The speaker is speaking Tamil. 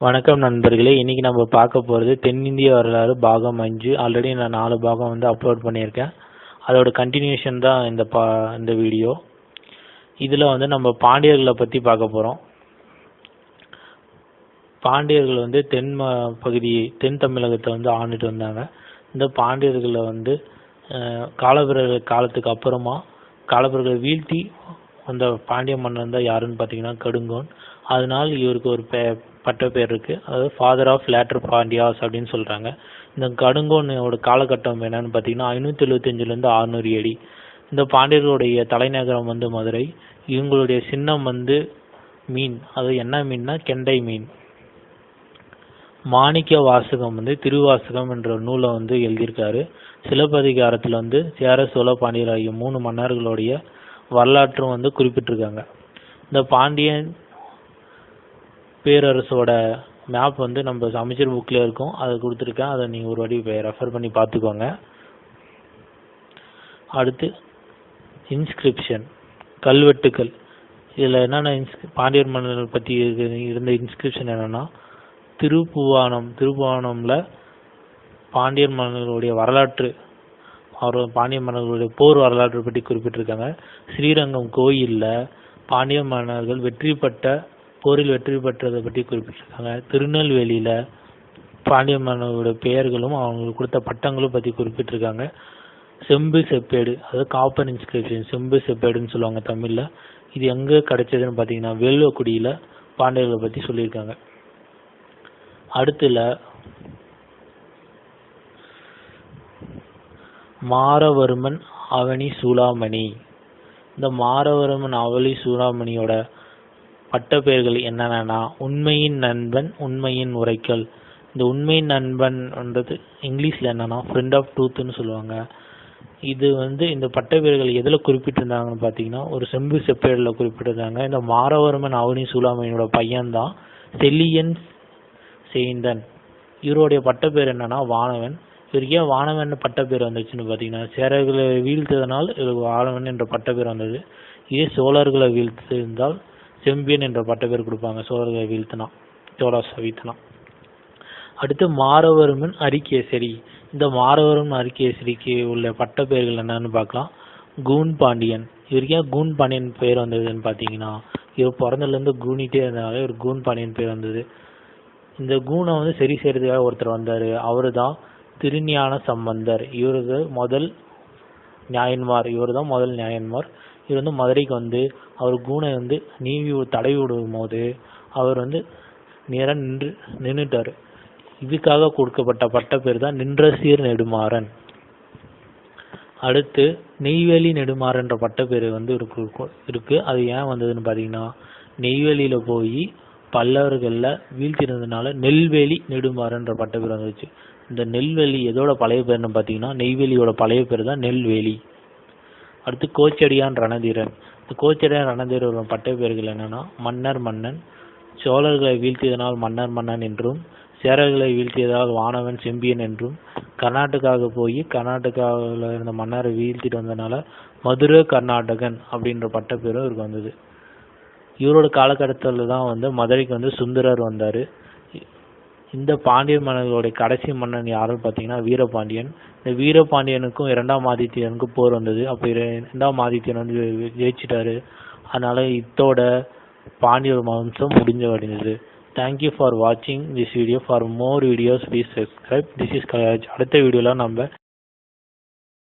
வணக்கம் நண்பர்களே இன்னைக்கு நம்ம பார்க்க போகிறது தென்னிந்திய வரலாறு பாகம் அஞ்சு ஆல்ரெடி நான் நாலு பாகம் வந்து அப்லோட் பண்ணியிருக்கேன். அதோட கண்டினியூஷன் தான் இந்த பா இந்த வீடியோ இதில் வந்து நம்ம பாண்டியர்களை பற்றி பார்க்க போகிறோம் பாண்டியர்கள் வந்து தென் ம பகுதி தென் தமிழகத்தை வந்து ஆண்டுட்டு வந்தாங்க. இந்த பாண்டியர்களை வந்து காலபிரர்கள் காலத்துக்கு அப்புறமா காலபிரர்களை வீழ்த்தி அந்த பாண்டிய மன்னன் தான் யாருன்னு பார்த்தீங்கன்னா கடுங்கோன். அதனால் இவருக்கு ஒரு பே பட்ட பேர் இருக்குது அதாவது ஃபாதர் ஆஃப் லேட்டர் பாண்டியாஸ் அப்படின்னு சொல்கிறாங்க இந்த கடுங்கோனோட காலகட்டம் என்னன்னு பார்த்தீங்கன்னா ஐநூற்றி எழுபத்தஞ்சிலேருந்து அறுநூறு ஏடி. இந்த பாண்டியர்களுடைய தலைநகரம் வந்து மதுரை. இவங்களுடைய சின்னம் வந்து மீன். அது என்ன மீன்னா கெண்டை மீன். மாணிக்க வாசகம் வந்து திருவாசகம் என்ற நூலை வந்து எழுதியிருக்காரு. சிலப்பதிகாரத்தில் வந்து சேர சோழ பாண்டியர் ஆகிய மூணு மன்னர்களுடைய வரலாற்றும் வந்து குறிப்பிட்டிருக்காங்க. இந்த பாண்டியன் பேரரசோட மேப் வந்து நம்ம அமைச்சர் புக்கில் இருக்கும். அதை கொடுத்துருக்கேன். அதை நீங்கள் ஒரு வாட்டி ரெஃபர் பண்ணி பார்த்துக்கோங்க. அடுத்து இன்ஸ்கிரிப்ஷன் கல்வெட்டுக்கள். இதில் என்னென்ன இன்ஸ் பாண்டியர் மன்னர்கள் பற்றி இருந்த இன்ஸ்கிரிப்ஷன் என்னென்னா திருப்புவானம் திருப்புவானமில் பாண்டியர் மன்னர்களுடைய வரலாற்று அவர் பாண்டிய மன்னர்களுடைய போர் வரலாற்று பற்றி குறிப்பிட்டிருக்காங்க. ஸ்ரீரங்கம் கோயிலில் பாண்டிய மன்னர்கள் வெற்றி பெற்ற போரில் வெற்றி பெற்றதை பற்றி குறிப்பிட்டிருக்காங்க. திருநெல்வேலியில் பாண்டிய மன்னர்களுடைய பெயர்களும் அவங்களுக்கு கொடுத்த பட்டங்களும் பற்றி குறிப்பிட்டிருக்காங்க. செம்பு செப்பேடு அதாவது காப்பர் இன்ஸ்கிரிப்ஷன் செம்பு செப்பேடுன்னு சொல்லுவாங்க தமிழில். இது எங்கே கிடைச்சதுன்னு பார்த்தீங்கன்னா வேல்வக்குடியில் பாண்டியர்களை பற்றி சொல்லியிருக்காங்க. அடுத்துல மாரவர்மன் அவனி சூளாமணி. இந்த மாரவர்மன் அவளி சூளாமணியோட பட்டப்பெயர்கள் என்னென்னா உண்மையின் நண்பன் உண்மையின் உரைக்கல். இந்த உண்மையின் நண்பன்ன்றது இங்கிலீஷில் என்னென்னா ஃப்ரெண்ட் ஆஃப் டூத்துன்னு சொல்லுவாங்க. இது வந்து இந்த பட்டப்பெயர்கள் எதில் குறிப்பிட்டிருந்தாங்கன்னு பார்த்தீங்கன்னா ஒரு செம்பு செப்பேடில் குறிப்பிட்டிருந்தாங்க. இந்த மாரவர்மன் அவனி சூலாமையினோட பையன்தான். செல்லியன் சேந்தன். இவருடைய பட்டப்பேர் என்னன்னா வானவன். இவர் ஏன் வானவன் பட்டப்பேர் வந்துச்சுன்னு பார்த்தீங்கன்னா சேரர்களை வீழ்த்ததனால் இவருக்கு வானவன் என்ற பட்டப்பேர் வந்தது. இதே சோழர்களை வீழ்த்திருந்தால் செம்பியன் என்ற பட்டப்பேர் கொடுப்பாங்க. சோழர்களை வீழ்த்தினா சோழாஸ் வீழ்த்தினா அடுத்து மாரவர்மன் அரிகேசரி. இந்த மாரவர்மன் அரிகேசரிக்கு உள்ள பட்டப்பெயர்கள் என்னன்னு பார்க்கலாம். கூன் பாண்டியன். இவருக்கு ஏன் கூன் பாண்டியன் பெயர் வந்ததுன்னு பார்த்தீங்கன்னா இவர் பிறந்ததுலேருந்து கூனிட்டே இருந்தனால இவர் கூன் பாண்டியன் பேர் வந்தது. இந்த கூனை வந்து சரி செய்யறதுக்காக ஒருத்தர் வந்தார். அவரு தான் திருஞான சம்பந்தர். இவருக்கு முதல் நியாயன்மார். இவர் தான் முதல் நியாயன்மார். இவர் வந்து மதுரைக்கு வந்து அவர் கூனை வந்து நீவி தடவி விடும் போது அவர் வந்து நேராக நின்று நின்றுட்டார் இதுக்காக கொடுக்கப்பட்ட பட்ட பேர் தான் நின்றசீர் நெடுமாறன். அடுத்து நெய்வேலி நெடுமாறன்ற பட்டப்பேர் வந்து இருக்கு இருக்கு அது ஏன் வந்ததுன்னு பார்த்தீங்கன்னா நெய்வேலியில் போய் பல்லவர்களில் வீழ்த்தினதுனால நெல்வேலி நெடுமாறன்ற பட்டப்பேர் வந்துச்சு இந்த நெல்வேலி எதோட பழைய பேர்னு பார்த்தீங்கன்னா நெய்வேலியோட பழைய பேர் தான் நெல்வேலி. அடுத்து கோச்சடியான் ரணதீரன். இந்த கோச்சடியான் ரணதீரன் பட்ட பேர்கள் என்னன்னா மன்னர் மன்னன் சோழர்களை வீழ்த்தியதனால் மன்னர் மன்னன் என்றும் சேரர்களை வீழ்த்தியதால் வானவன் செம்பியன் என்றும் கர்நாடகாவுக்கு போய் கர்நாடகாவில் இருந்த மன்னரை வீழ்த்திட்டு வந்ததுனால மதுரை கர்நாடகன் அப்படின்ற பட்டப்பேரும் இவருக்கு வந்தது. இவரோட காலகட்டத்தில் தான் வந்து மதுரைக்கு வந்து சுந்தரர் வந்தார். இந்த பாண்டிய மன்னர்களுடைய கடைசி மன்னன் யாருன்னு பார்த்தீங்கன்னா வீரபாண்டியன். இந்த வீரபாண்டியனுக்கும் இரண்டாம் ஆதித்யனுக்கும் போர் வந்தது. அப்போ இரண்டாம் ஆதித்யன் வந்து ஜெயிச்சிட்டாரு. அதனால இத்தோட பாண்டியர் வம்சம் முடிஞ்சு அடைந்தது. தேங்க்யூ ஃபார் வாட்சிங் this video for more videos please subscribe this is கயாஜ் அடுத்த வீடியோவில் நம்ம